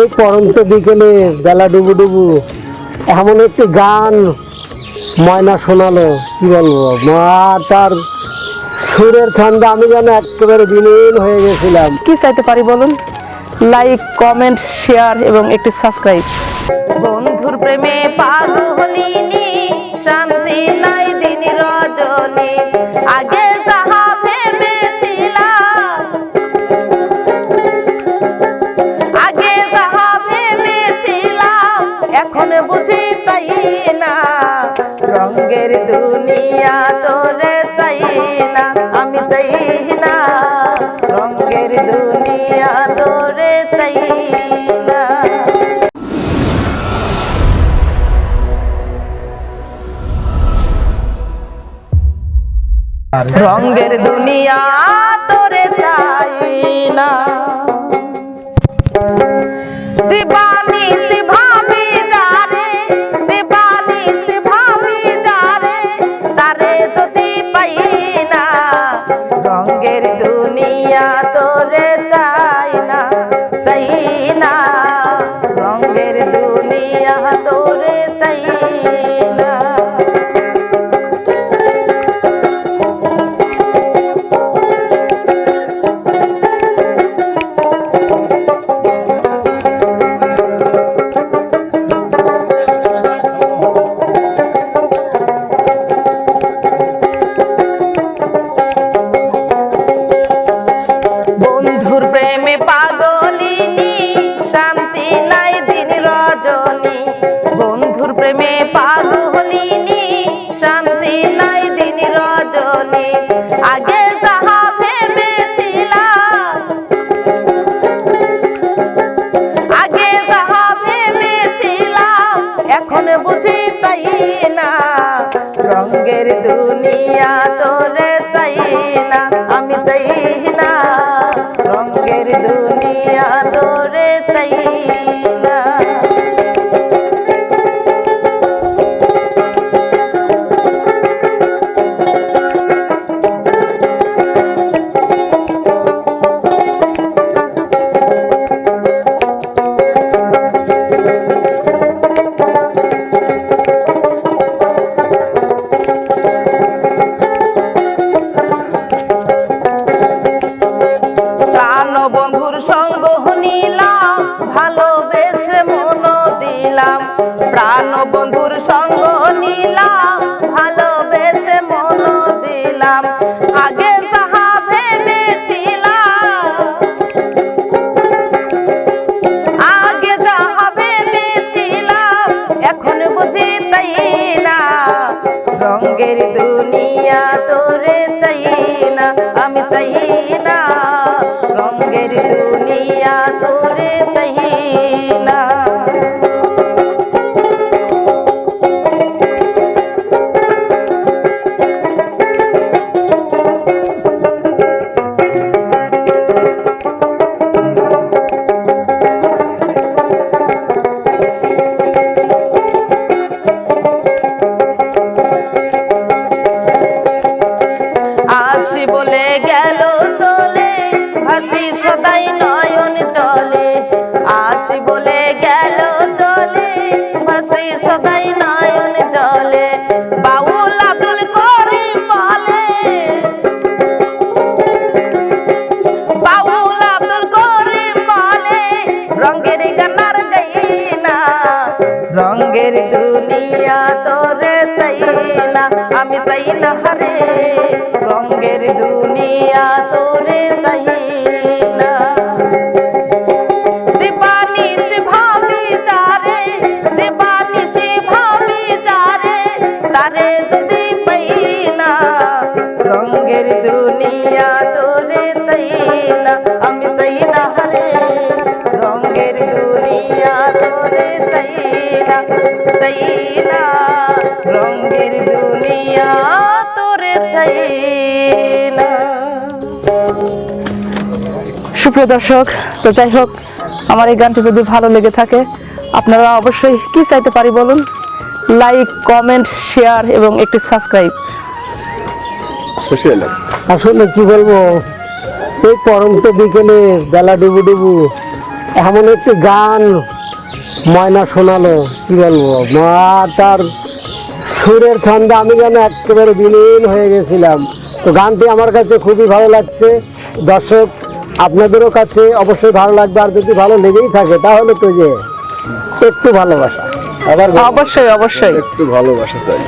এই পরন্ত বিকেলে বেলা ডুবু ডুবু এমন একটি গান ময়না শোনালো। কি বলব? মা তার সুরের ছন্দে আমি যেন একেবারে বিলীন হয়ে গেছিলাম। কি চাইতে পারি বলুন? লাইক কমেন্ট শেয়ার এবং একটি সাবস্ক্রাইব বন্ধুর প্রেমে পাগলিনি দুনিয়া তোরে চাই না আমি চাই না রঙের দুনিয়া তোরে চাই না রঙের দুনিয়া তোরে দুনিয়া দুনিয়া তোরে চাই। রঙের দুনিয়া তোরে চাই না আমি চাই না রঙের দুনিয়া তোরে চাই না হাসি সদাই নয়ন রঙের দুনিয়া তোরে আমি চাই না হারে। রঙের দুনিয়া তোরে রঙের দুনিয়া তোরে সুপ্রিয় দর্শক, তো যাই হোক, আমার এই গানটি যদি ভালো লেগে থাকে, আপনারা অবশ্যই কি চাইতে পারি বলুন? লাইক কমেন্ট শেয়ার এবং একটি সাবস্ক্রাইব খুশি হলাম। আসলে কি বলব এই পরন্ত বিকেলে বেলা ডুবু ডুবু এমন একটি গান ময়না শোনালো কি বলব মা তার সুরের ছন্দে আমি যেন একেবারে বিলীন হয়ে গেছিলাম। তো গানটি আমার কাছে খুবই ভালো লাগছে। দর্শক আপনাদেরও কাছে অবশ্যই ভালো লাগবে আর যদি ভালো লেগেই থাকে তাহলে তো যে একটু ভালোবাসা। আবার অবশ্যই অবশ্যই। একটু ভালোবাসা চাই।